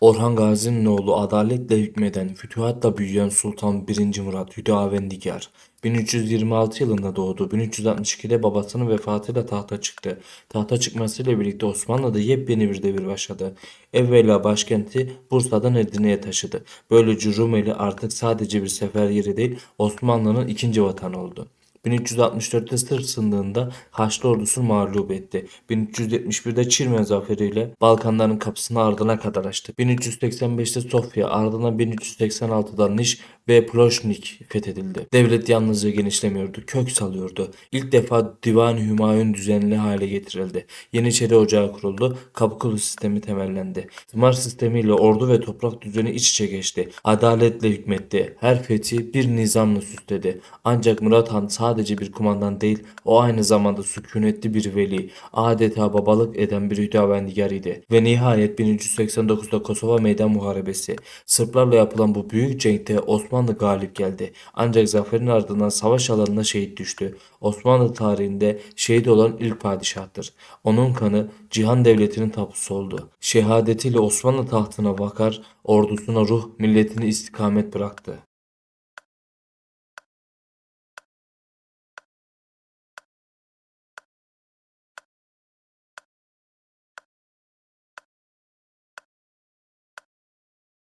Orhan Gazi'nin oğlu adaletle hükmeden, fütühatla büyüyen Sultan 1. Murat Hüdavendigar 1326 yılında doğdu. 1362'de babasının vefatıyla tahta çıktı. Tahta çıkmasıyla birlikte Osmanlı'da yepyeni bir devir başladı. Evvela başkenti Bursa'dan Edirne'ye taşıdı. Böylece Rumeli artık sadece bir sefer yeri değil, Osmanlı'nın ikinci vatanı oldu. 1364'te Sır sındığında Haçlı ordusunu mağlup etti. 1371'de Çirmen zaferiyle Balkanların kapısını ardına kadar açtı. 1385'te Sofya, ardından 1386'da Niş ve Ploşnik fethedildi. Devlet yalnızca genişlemiyordu, kök salıyordu. İlk defa Divan-ı Hümayun düzenli hale getirildi. Yeniçeri Ocağı kuruldu, Kapıkulu sistemi temellendi. Tımar sistemiyle ordu ve toprak düzeni iç içe geçti. Adaletle hükmetti. Her fethi bir nizamla süsledi. Ancak Murat Han sadece bir kumandan değil, o aynı zamanda sükunetli bir veli, adeta babalık eden bir hüdavendigar idi. Ve nihayet 1389'da Kosova Meydan Muharebesi. Sırplarla yapılan bu büyük cenkte Osmanlı galip geldi. Ancak zaferin ardından savaş alanına şehit düştü. Osmanlı tarihinde şehit olan ilk padişahtır. Onun kanı cihan devletinin tapusu oldu. Şehadetiyle Osmanlı tahtına vakar, ordusuna ruh, milletini istikamet bıraktı.